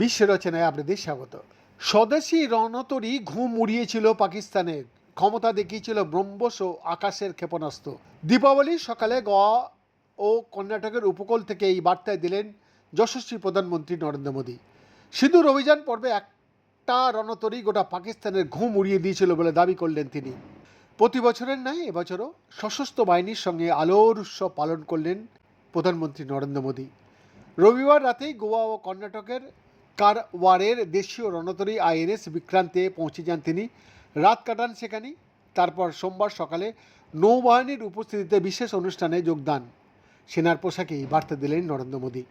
বিশ্ব রচনায় আপনাদের স্বাগত। স্বদেশি রণতরী ঘুম উড়িয়েছিল পাকিস্তানের ক্ষমতা দেখিয়েছিল ব্রহ্মস ও আকাশের ক্ষেপণাস্ত্র। দীপাবলির সকালে গোয়া ও কর্ণাটকের উপকূল থেকে এই বার্তায় দিলেন যশস্বী প্রধানমন্ত্রী নরেন্দ্র মোদী। সিঁদুর অভিযান পর্বে একটা রণতরী গোটা পাকিস্তানের ঘুম উড়িয়ে দিয়েছিল বলে দাবি করলেন তিনি। প্রতি বছরের ন্যায় এবছরও সশস্ত্র বাহিনীর সঙ্গে আলোর উৎসব পালন করলেন প্রধানমন্ত্রী নরেন্দ্র মোদী। রবিবার রাতেই গোয়া ও কর্ণাটকের কারওয়ারের দেশীয় রণতরী আইএনএস বিক্রান্তে পৌঁছে যান তিনি। রাত কাটান সেখানেই, তারপর সোমবার সকালে নৌবাহিনীর উপস্থিতিতে বিশেষ অনুষ্ঠানে যোগদান। সেনার পোশাকেই বার্তা দিলেন নরেন্দ্র মোদী।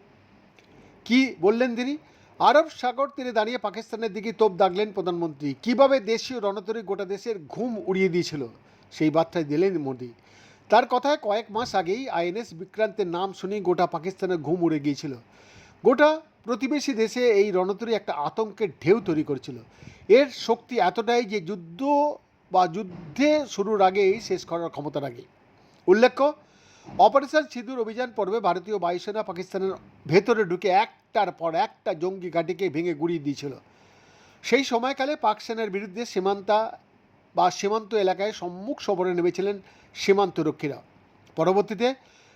কি বললেন তিনি? আরব সাগর তীরে দাঁড়িয়ে পাকিস্তানের দিকে তোপ দাগলেন প্রধানমন্ত্রী। কীভাবে দেশীয় রণতরী গোটা দেশের ঘুম উড়িয়ে দিয়েছিল? সেই বার্তায় দিলেন মোদী। তার কথায় কয়েক মাস আগেই আইএনএস বিক্রান্তের নাম শুনেই গোটা পাকিস্তানের ঘুম উড়ে গিয়েছিল। গোটা প্রতিবেশী দেশে এই রণতরী একটা আতঙ্কের ঢেউ তৈরি করেছিল। এর শক্তি এতটাই যে যুদ্ধ বা যুদ্ধে শুরুর আগেই শেষ করার ক্ষমতা রাখে উল্লেখ্য অপারেশন সিঁদুর অভিযান পর্বে ভারতীয় বায়ুসেনা পাকিস্তানের ভেতরে ঢুকে একটার পর একটা জঙ্গি ঘাঁটিকে ভেঙে গুড়িয়ে দিয়েছিল। সেই সময়কালে পাক সেনার বিরুদ্ধে সীমান্তা বা সীমান্ত এলাকায় সম্মুখ সবরে নেমেছিলেন সীমান্তরক্ষীরা পরবর্তীতে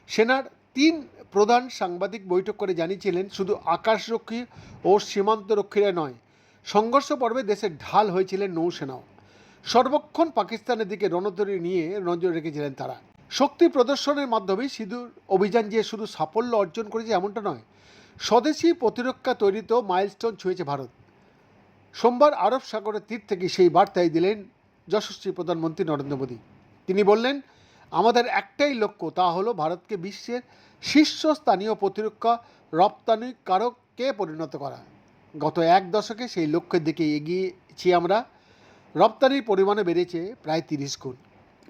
সেনার তিন প্রধান সাংবাদিক বৈঠক করে জানিয়েছিলেন, শুধু আকাশরক্ষী ও সীমান্তরক্ষীরা নয়, সংঘর্ষ পর্বে দেশের ঢাল হয়েছিলেন নৌসেনাও। সর্বক্ষণ পাকিস্তানের দিকে রণতরী নিয়ে নজর রেখেছিলেন তারা। শক্তি প্রদর্শনের মাধ্যমে সিঁদুর অভিযান যে শুধু সাফল্য অর্জন করেছে এমনটা নয়, স্বদেশি প্রতিরক্ষা তৈরিতেও মাইলস্টোন ছুঁয়েছে ভারত। সোমবার আরব সাগরের তীর থেকে সেই বার্তাই দিলেন যশস্বী প্রধানমন্ত্রী নরেন্দ্র মোদী। তিনি বললেন, আমাদের একটাই লক্ষ্য, তা হলো ভারতকে বিশ্বের শীর্ষস্থানীয় প্রতিরক্ষা রপ্তানিকারককে পরিণত করা। গত এক দশকে সেই লক্ষ্যের দিকে এগিয়েছি আমরা। রপ্তানির পরিমাণে বেড়েছে প্রায় তিরিশ গুণ।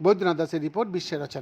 বৈদ্যনাথ দাসের রিপোর্ট বিশ্বের রচনা।